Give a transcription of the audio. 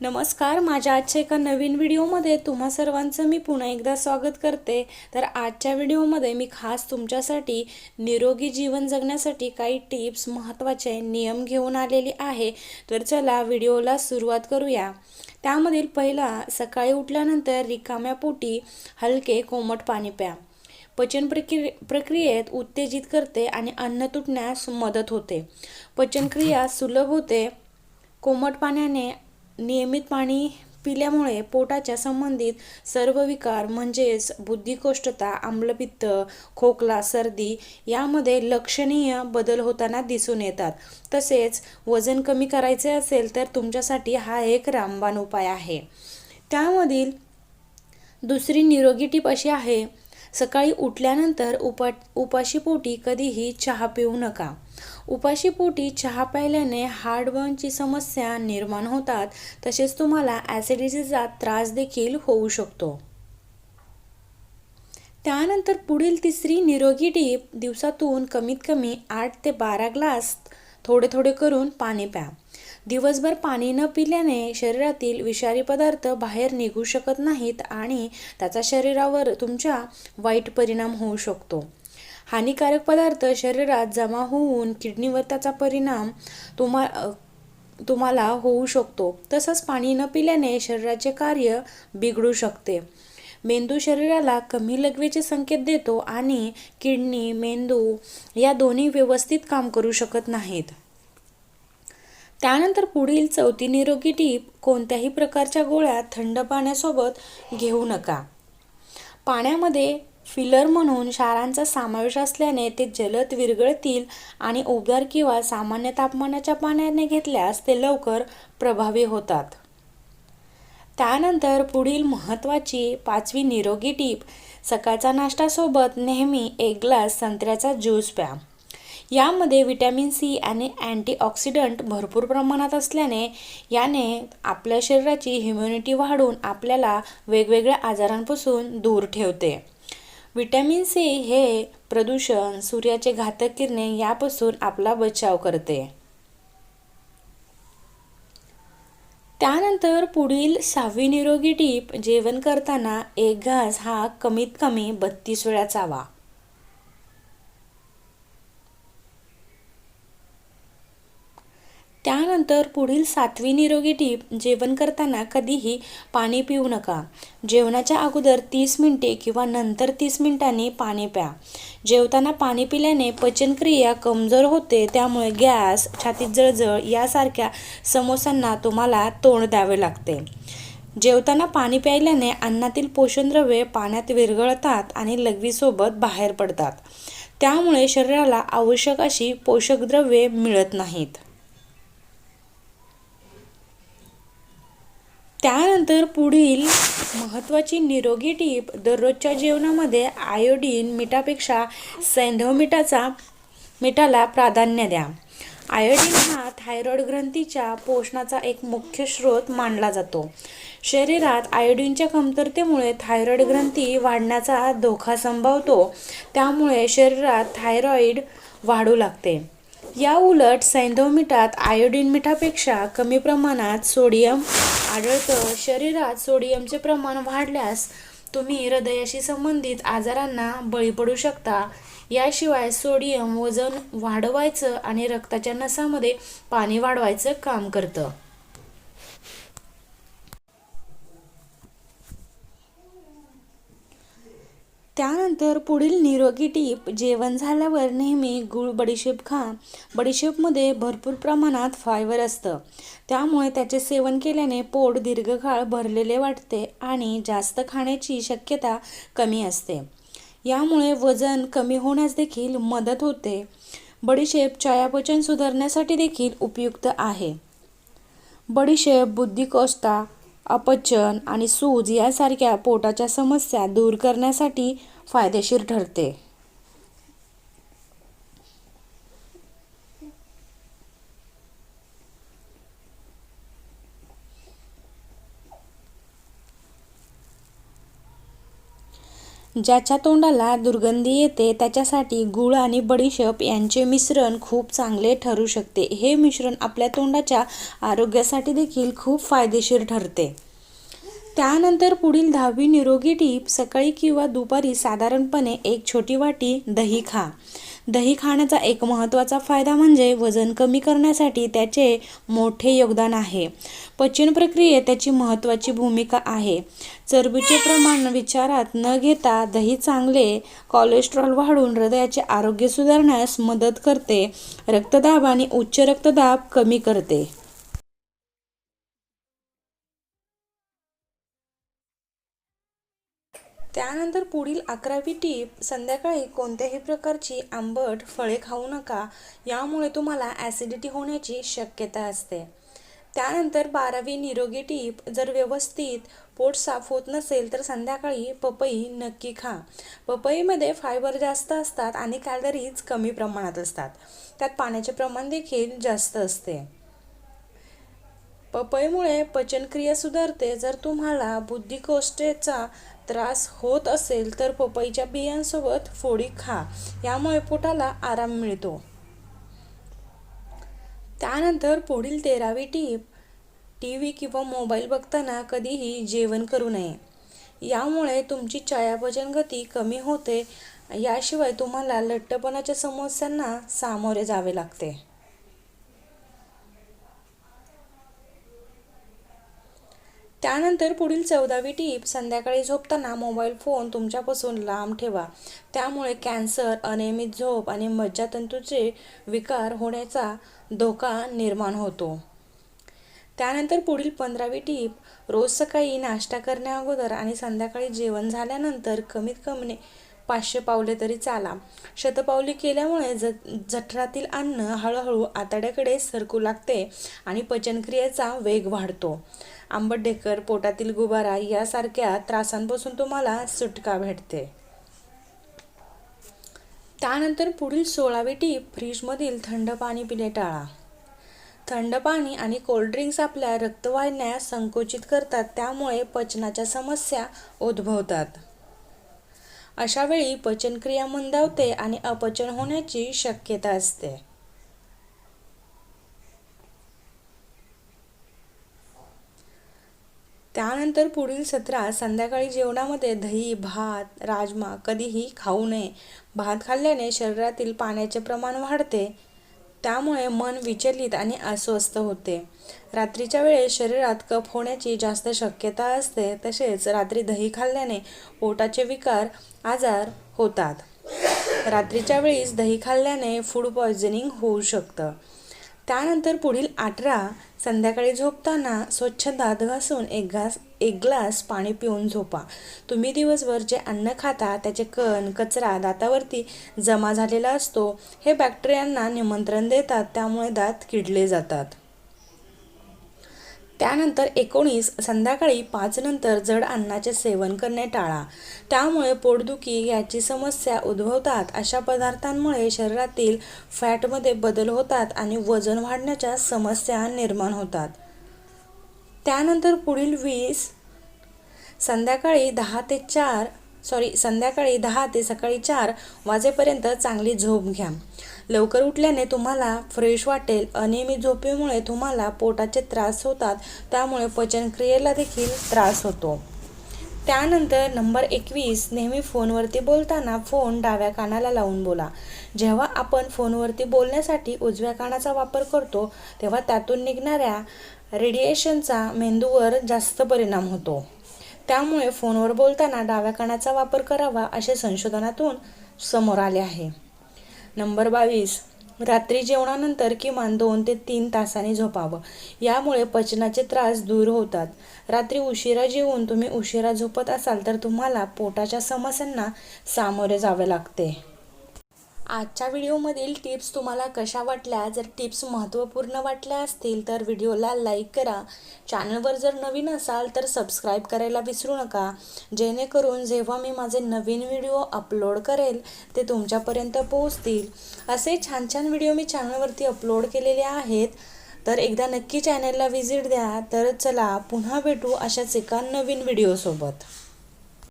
नमस्कार माझ्या आजच्या एका नवीन व्हिडिओमध्ये तुम्हा सर्वांचं मी पुन्हा एकदा स्वागत करते. तर आजच्या व्हिडिओमध्ये मी खास तुमच्यासाठी निरोगी जीवन जगण्यासाठी काही टिप्स महत्त्वाचे नियम घेऊन आलेली आहे. तर चला व्हिडिओला सुरुवात करूया. त्यामधील पहिला सकाळी उठल्यानंतर रिकाम्या पोटी हलके कोमट पाणी प्या. पचन प्रक्रि प्रक्रियेत उत्तेजित करते आणि अन्न तुटण्यास मदत होते. पचनक्रिया सुलभ होते. कोमट पाण्याने नियमित पाणी पिल्यामुळे पोटाच्या संबंधित सर्व विकार म्हणजेच बुद्धिकोष्ठता आम्लपित्त खोकला सर्दी यामध्ये लक्षणीय बदल होताना दिसून येतात. तसेच वजन कमी करायचे असेल तर तुमच्यासाठी हा एक रामबाण उपाय आहे. त्यामधील दुसरी निरोगी टीप अशी आहे सकाळी उठल्यानंतर उपा उपाशीपोटी कधीही चहा पिऊ नका. उपाशीपोटी चहा प्यायल्याने हार्डबर्नची समस्या निर्माण होतात तसेच तुम्हाला ॲसिडिटीचा त्रास देखील होऊ शकतो. त्यानंतर पुढील तिसरी निरोगी टीप दिवसातून कमीत कमी आठ ते बारा ग्लास थोडे थोडे करून पाणी प्या. दिवसभर पाणी न पिल्याने शरीरातील विषारी पदार्थ बाहेर निघू शकत नाहीत आणि त्याचा शरीरावर तुमच्या वाईट परिणाम होऊ शकतो. हानिकारक पदार्थ शरीरात जमा होऊन किडनीवर त्याचा परिणाम तुम्हा तुम्हाला होऊ शकतो. तसंच पाणी न पिल्याने शरीराचे कार्य बिघडू शकते. मेंदू शरीराला कमी लघवीचे संकेत देतो आणि किडनी मेंदू या दोन्ही व्यवस्थित काम करू शकत नाहीत. त्यानंतर पुढील चौथी निरोगी टीप कोणत्याही प्रकारच्या गोळ्या थंड पाण्यासोबत घेऊ नका. पाण्यामध्ये फिलर म्हणून क्षारांचा समावेश असल्याने ते जलद विरघळतील आणि उबदार किंवा सामान्य तापमानाच्या पाण्याने घेतल्यास ते लवकर प्रभावी होतात. त्यानंतर पुढील महत्त्वाची पाचवी निरोगी टीप सकाळचा नाश्तासोबत नेहमी एक ग्लास संत्र्याचा ज्यूस प्या. यामध्ये विटॅमिन सी आणि अँटीऑक्सिडंट भरपूर प्रमाणात असल्याने याने आपल्या शरीराची ह्युम्युनिटी वाढून आपल्याला वेगवेगळ्या आजारांपासून दूर ठेवते. विटॅमिन सी हे प्रदूषण सूर्याचे घातक किरणे यापासून आपला बचाव करते. त्यानंतर पुढील सहावी निरोगी टीप जेवण करताना एक घास हा कमीत कमी बत्तीस वेळा चावा. त्यानंतर पुढील सातवी निरोगी टीप जेवण करताना कधीही पाणी पिऊ नका. जेवणाच्या अगोदर तीस मिनिटे किंवा नंतर तीस मिनिटांनी पाणी प्या. जेवताना पाणी पिल्याने पचनक्रिया कमजोर होते त्यामुळे गॅस छातीत जळजळ यासारख्या समस्यांना तुम्हाला तोंड द्यावे लागते. जेवताना पाणी प्यायल्याने अन्नातील पोषणद्रव्ये पाण्यात विरघळतात आणि लघवीसोबत बाहेर पडतात. त्यामुळे शरीराला आवश्यक अशी पोषक द्रव्ये मिळत नाहीत. त्यानंतर पुढील महत्त्वाची निरोगी टीप दररोजच्या जेवणामध्ये आयोडीन मिठापेक्षा सैंधव मिठाचा मिठाला प्राधान्य द्या. आयोडीन हा थायरॉइड ग्रंथीच्या पोषणाचा एक मुख्य स्रोत मानला जातो. शरीरात आयोडीनच्या कमतरतेमुळे थायरॉइड ग्रंथी वाढण्याचा धोका संभवतो. त्यामुळे शरीरात थायरॉईड वाढू लागते. या उलट सैंधव मिठात आयोडीन मिठापेक्षा कमी प्रमाणात सोडियम आढळतं. शरीरात सोडियमचे प्रमाण वाढल्यास तुम्ही हृदयाशी संबंधित आजारांना बळी पडू शकता. याशिवाय सोडियम वजन वाढवायचं आणि रक्ताच्या नसामध्ये पाणी वाढवायचं काम करतं. त्यानंतर पुढील निरोगी टीप जेवण झाल्यावर नेहमी गुळ बडीशेप खा. बडीशेपमध्ये भरपूर प्रमाणात फायबर असतं. त्यामुळे त्याचे सेवन केल्याने पोट दीर्घकाळ भरलेले वाटते आणि जास्त खाण्याची शक्यता कमी असते. यामुळे वजन कमी होण्यास देखील मदत होते. बडीशेप चयापचन सुधारण्यासाठी देखील उपयुक्त आहे. बडीशेप बुद्धिकोष्टा अपचन आणि सूज यासारख्या पोटाच्या समस्या दूर करण्यासाठी फायदेशीर ठरते. ज्याच्या तोंडाला दुर्गंधी येते त्याच्यासाठी गूळ आणि बडीशेप यांचे मिश्रण खूप चांगले ठरू शकते. हे मिश्रण आपल्या तोंडाच्या आरोग्यासाठी देखील खूप फायदेशीर ठरते. त्यानंतर पुढील दहावी निरोगी टीप सकाळी किंवा दुपारी साधारणपणे एक छोटी वाटी दही खा. दही खाण्याचा एक महत्त्वाचा फायदा म्हणजे वजन कमी करण्यासाठी त्याचे मोठे योगदान आहे. पचन प्रक्रियेत त्याची महत्त्वाची भूमिका आहे. चरबीचे प्रमाण विचारात न घेता दही चांगले कोलेस्ट्रॉल वाढून हृदयाचे आरोग्य सुधारण्यास मदत करते. रक्तदाब आणि उच्च रक्तदाब कमी करते. त्यानंतर पुढील अकरावी टीप संध्याकाळी कोणत्याही प्रकारची आंबट फळे खाऊ नका यामुळे तुम्हाला ॲसिडिटी होण्याची शक्यता असते. त्यानंतर बारावी निरोगी टीप जर व्यवस्थित पोट साफ होत नसेल तर संध्याकाळी पपई नक्की खा. पपईमध्ये फायबर जास्त असतात आणि कॅलरीज कमी प्रमाणात असतात. त्यात पाण्याचे प्रमाण देखील जास्त असते. पपईमुळे पचनक्रिया सुधारते. जर तुम्हाला बुद्धिकोष्ठेचा त्रास होत असेल तर पपईच्या बियांसोबत फोडी खा. यामुळे पोटाला आराम मिळतो. त्यानंतर पुढील तेरावी टीप टी व्ही किंवा मोबाईल बघताना कधीही जेवण करू नये. यामुळे तुमची चयापचन गती कमी होते. याशिवाय तुम्हाला लठ्ठपणाच्या समस्यांना सामोरे जावे लागते. त्यानंतर पुढील चौदावी टीप संध्याकाळी झोपताना मोबाईल फोन तुमच्यापासून लांब ठेवा. त्यामुळे कॅन्सर अनियमित झोप आणि मज्जातंतूचे विकार होण्याचा धोका निर्माण होतो. त्यानंतर पुढील पंधरावी टीप रोज सकाळी नाश्ता करण्याअगोदर आणि संध्याकाळी जेवण झाल्यानंतर कमीत कमी पाचशे पावले तरी चाला. शतपावली केल्यामुळे ज जठरातील अन्न हळूहळू आतड्याकडे सरकू लागते आणि पचनक्रियेचा वेग वाढतो. आंबट ढेकर पोटातील गुबारा यासारख्या त्रासांपासून तुम्हाला सुटका भेटते. त्यानंतर पुढील सोळावी टीप फ्रीजमधील थंड पाणी पिणे टाळा. थंड पाणी आणि कोल्ड्रिंक्स आपल्या रक्तवाहिन्या संकुचित करतात त्यामुळे पचनाच्या समस्या उद्भवतात. अशावेळी पचनक्रिया मंदावते आणि अपचन होण्याची शक्यता असते. त्यानंतर पुढील सत्रात संध्याकाळी जेवणामध्ये दही भात राजमा कधीही खाऊ नये. भात खाल्ल्याने शरीरातील पाण्याचे प्रमाण वाढते त्यामुळे मन विचलित आणि अस्वस्थ होते. रात्रीच्या वेळेस शरीरात कफ होण्याची जास्त शक्यता असते तसेच रात्री दही खाल्ल्याने पोटाचे विकार आजार होतात. रात्रीच्या वेळीस दही खाल्ल्याने फूड पॉयझनिंग होऊ शकतं. त्यानंतर पुढील अठरा संध्याकाळी झोपताना स्वच्छ दात घासून एक घास एक ग्लास पाणी पिऊन झोपा. तुम्ही दिवसभर जे अन्न खाता त्याचे कण कचरा दातावरती जमा झालेला असतो हे बॅक्टेरियांना निमंत्रण देतात त्यामुळे दात किडले जातात. त्यानंतर एकोणीस संध्याकाळी पाचनंतर जड अन्नाचे सेवन करणे टाळा. त्यामुळे पोटदुखी याची समस्या उद्भवतात. अशा पदार्थांमुळे शरीरातील फॅटमध्ये बदल होतात आणि वजन वाढण्याच्या समस्या निर्माण होतात. त्यानंतर पुढील वीस संध्याकाळी दहा ते चार सॉरी संध्याकाळी दहा ते सकाळी चार वाजेपर्यंत चांगली झोप घ्या. लवकर उठल्याने तुम्हाला फ्रेश वाटेल. अनियमित झोपेमुळे तुम्हाला पोटाचे त्रास होतात. त्यामुळे पचनक्रियेला देखील त्रास होतो. त्यानंतर नंबर एकवीस नेहमी फोनवरती बोलताना फोन डाव्या कानाला लावून बोला. जेव्हा आपण फोनवरती बोलण्यासाठी उजव्या कानाचा वापर करतो तेव्हा त्यातून निघणाऱ्या रेडिएशनचा मेंदूवर जास्त परिणाम होतो. त्यामुळे फोनवर बोलताना डाव्या कानाचा वापर करावा असे संशोधनातून समोर आले आहे. नंबर बावीस. रात्री जेवणानंतर किमान दोन ते तीन तासांनी झोपावं. यामुळे पचनाचे त्रास दूर होतात. रात्री उशिरा जेवून तुम्ही उशिरा झोपत असाल तर तुम्हाला पोटाच्या समस्यांना सामोरे जावे लागते. आजच्या व्हिडिओमधील टिप्स तुम्हाला कशा वाटल्या? जर टिप्स महत्त्वपूर्ण वाटल्या असतील तर व्हिडिओला लाईक करा. चॅनलवर जर नवीन असाल तर सबस्क्राईब करायला विसरू नका. जेणेकरून जेव्हा मी माझे नवीन व्हिडिओ अपलोड करेल ते तुमच्यापर्यंत पोहोचतील. असे छान छान व्हिडिओ मी चॅनलवरती अपलोड केलेले आहेत. तर एकदा नक्की चॅनलला व्हिजिट द्या. तर चला पुन्हा भेटू अशाच एका नवीन व्हिडिओसोबत.